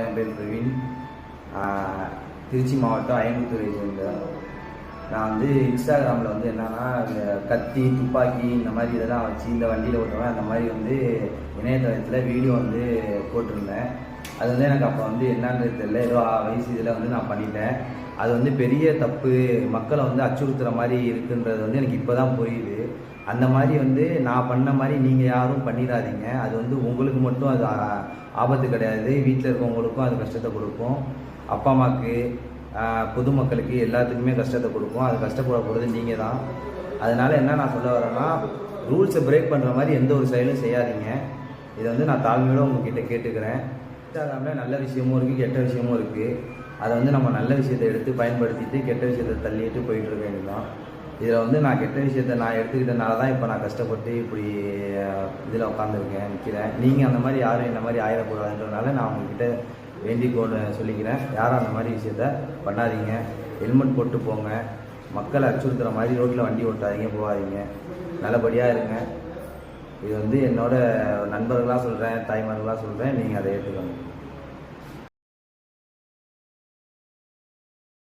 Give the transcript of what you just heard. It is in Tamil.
என் பேர் பிரவீன் திருச்சி மாவட்டம் அயம்புத்தூரை சேர்ந்த. நான் வந்து இன்ஸ்டாகிராமில் வந்து என்னென்னா இந்த கத்தி துப்பாக்கி இந்த மாதிரி இதெல்லாம் வச்சு இந்த வண்டியில் ஓட்டுவேன் அந்த மாதிரி வந்து இணையதளத்தில் வீடியோ வந்து போட்டிருந்தேன். அது வந்து எனக்கு அப்போ வந்து என்னன்றது தெரியல. ஏதோ வயசு இதில் வந்து நான் பண்ணிட்டேன். அது வந்து பெரிய தப்பு. மக்களை வந்து அச்சுறுத்துகிற மாதிரி இருக்குன்றது வந்து எனக்கு இப்போ தான் புரியுது. அந்த மாதிரி வந்து நான் பண்ண மாதிரி நீங்கள் யாரும் பண்ணிடாதீங்க. அது வந்து உங்களுக்கு மட்டும் அது ஆபத்து கிடையாது. வீட்டில் இருக்கவங்களுக்கும் அது கஷ்டத்தை கொடுக்கும். அப்பா அம்மாவுக்கு பொதுமக்களுக்கு எல்லாத்துக்குமே கஷ்டத்தை கொடுக்கும். அது கஷ்டப்பட போகிறது நீங்கள் தான். அதனால என்ன நான் சொல்ல வரேன்னா ரூல்ஸை பிரேக் பண்ணுற மாதிரி எந்த ஒரு செயலும் செய்யாதீங்க. இதை வந்து நான் தாழ்மையோட உங்ககிட்ட கேட்டுக்கிறேன். இன்ஸ்டாகிராமில் நல்ல விஷயமும் இருக்குது கெட்ட விஷயமும் இருக்குது அதை வந்து நம்ம நல்ல விஷயத்தை எடுத்து பயன்படுத்திட்டு கெட்ட விஷயத்தை தள்ளிட்டு போயிட்டுருக்க வேண்டியதான் இதில் வந்து நான் கெட்ட விஷயத்தை நான் எடுத்துக்கிட்டனால தான் இப்போ நான் கஷ்டப்பட்டு இப்படி இதில் உட்காந்துருக்கேன் நிற்கிறேன். நீங்கள் அந்த மாதிரி யாரும் இந்த மாதிரி ஆயிடக்கூடாதுன்றதுனால நான் உங்ககிட்ட வேண்டிக்கோன்னு சொல்லிக்கிறேன். யாரும் அந்த மாதிரி விஷயத்த பண்ணாதீங்க. ஹெல்மெட் போட்டு போங்க. மக்களை அச்சுறுத்துகிற மாதிரி ரோட்டில் வண்டி ஓட்டாதீங்க போகாதீங்க. நல்லபடியாக இருங்க. இது வந்து என்னோட நண்பர்களாக சொல்கிறேன் தாய்மார்களாக சொல்கிறேன் நீங்கள் அதை ஏற்றுக்கணும்